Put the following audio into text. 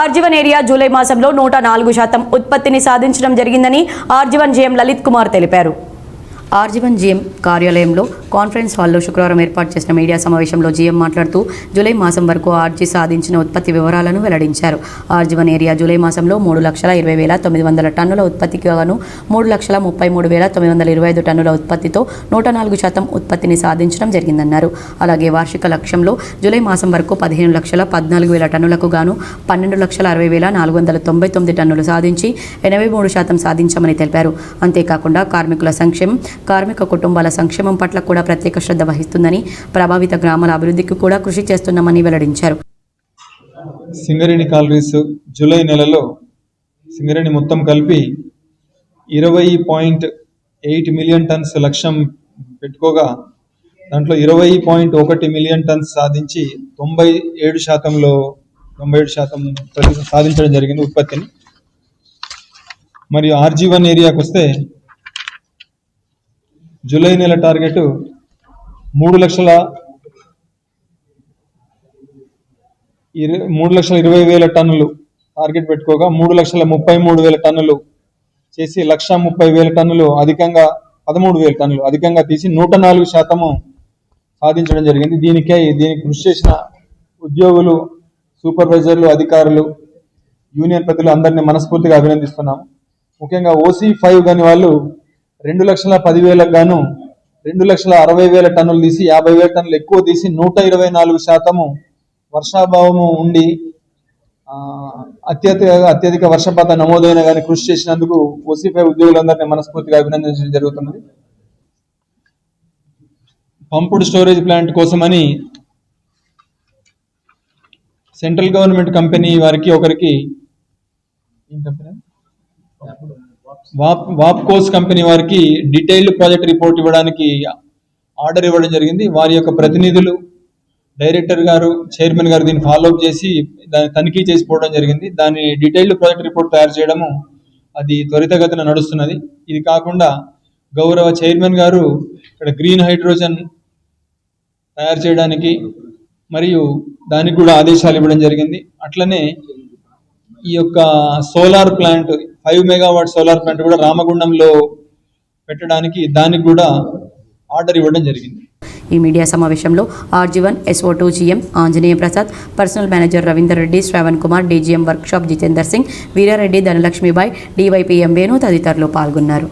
RG one area July మాసంలో నూట నాలుగు శాతం ఉత్పత్తిని సాధించడం జరిగిందని ఆర్జీవన్ జేఎం లలిత్ కుమార్ తెలిపారు. ఆర్జీవన్ జిఎం కార్యాలయంలో కాన్ఫరెన్స్ హాల్లో శుక్రవారం ఏర్పాటు చేసిన మీడియా సమావేశంలో జీఎం మాట్లాడుతూ జూలై మాసం వరకు ఆర్జీ సాధించిన ఉత్పత్తి వివరాలను వెల్లడించారు. ఆర్జీవన్ ఏరియా జూలై మాసంలో మూడు లక్షల ఇరవై వేల తొమ్మిది వందల టన్నుల ఉత్పత్తికి గాను మూడు లక్షల ముప్పై మూడు వేల తొమ్మిది వందల ఇరవై ఐదు టన్నుల ఉత్పత్తితో నూట నాలుగు శాతం ఉత్పత్తిని సాధించడం జరిగిందన్నారు. అలాగే వార్షిక లక్ష్యంలో జూలై మాసం వరకు పదిహేను లక్షల పద్నాలుగు వేల టన్నులకు గాను పన్నెండు లక్షల అరవై వేల నాలుగు వందల తొంభై తొమ్మిది టన్నులు సాధించి ఎనభై మూడు శాతం సాధించామని తెలిపారు. అంతేకాకుండా కార్మికుల సంక్షేమం కార్మిక కుటుంబాల సంక్షేమం పట్ల కూడా ప్రత్యేక శ్రద్ధ వహిస్తుందని ప్రభావిత గ్రామాల అభివృద్ధికి కూడా కృషి చేస్తున్నామని వెల్లడించారు. సింగరేణి కాలరీస్ జూలై నెలలో సింగరేణి మొత్తం కలిపి ఇరవై పాయింట్ ఎయిట్ మిలియన్ టన్స్ లక్ష్యం పెట్టుకోగా దాంట్లో ఇరవై పాయింట్ ఒకటి మిలియన్ టన్స్ సాధించి తొంభై ఏడు శాతంలో తొంభై ఏడు శాతం ప్రతి- సాధించడం జరిగింది ఉత్పత్తిని. మరియు ఆర్జీ వన్ ఏరియాకు వస్తే జూలై నెల టార్గెట్ మూడు లక్షల ఇరవై మూడు లక్షల ఇరవై వేల టన్నులు టార్గెట్ పెట్టుకోగా మూడు లక్షల ముప్పై మూడు వేల టన్నులు చేసి లక్ష ముప్పై వేల టన్నులు అధికంగా పదమూడు వేల టన్నులు అధికంగా తీసి నూట నాలుగు శాతము సాధించడం జరిగింది. దీనికై దీనికి కృషి చేసిన ఉద్యోగులు సూపర్వైజర్లు అధికారులు యూనియన్ ప్రతిలు అందరినీ మనస్ఫూర్తిగా అభినందిస్తున్నాము. ముఖ్యంగా ఓసీ ఫైవ్ కాని వాళ్ళు రెండు లక్షల పదివేలకు గాను రెండు లక్షల అరవై వేల టన్నులు తీసి యాభై వేల టన్నులు ఎక్కువ తీసి నూట ఇరవై నాలుగు శాతము వర్షాభావము ఉండి అత్యధిక అత్యధిక వర్షపాత నమోదైన కానీ కృషి చేసినందుకు ఓసీఫై ఉద్యోగులందరినీ మనస్ఫూర్తిగా అభినందించడం జరుగుతున్నది. పంపుడు స్టోరేజ్ ప్లాంట్ కోసమని సెంట్రల్ గవర్నమెంట్ కంపెనీ వారికి ఒకరికి ఏం కంపెనీ? వాప్ వాప్కోస్ కంపెనీ వారికి డీటెయిల్డ్ ప్రాజెక్ట్ రిపోర్ట్ ఇవ్వడానికి ఆర్డర్ ఇవ్వడం జరిగింది. వారి యొక్క ప్రతినిధులు డైరెక్టర్ గారు చైర్మన్ గారు దీన్ని ఫాలో అప్ చేసి దాన్ని తనిఖీ చేసిపోవడం జరిగింది. దాని డీటెయిల్డ్ ప్రాజెక్ట్ రిపోర్ట్ తయారు చేయడము అది త్వరితగతిన నడుస్తున్నది. ఇది కాకుండా గౌరవ చైర్మన్ గారు ఇక్కడ గ్రీన్ హైడ్రోజన్ తయారు చేయడానికి మరియు దానికి కూడా ఆదేశాలు ఇవ్వడం జరిగింది. అట్లనే ఈ యొక్క solar plant five megawatt solar plant కూడా రామగుండంలో పెట్టడానికి దానికి కూడా ఆర్డర్ ఇవ్వడం జరిగింది. ఈ మీడియా సమావేశంలో RG one SO two GM Anjaneya Prasad personnel manager Ravinder Reddy Shravan Kumar DGM workshop Jitender Singh Veerareddy Dhanalakshmibai DYP Venu తదితరులు పాల్గొన్నారు.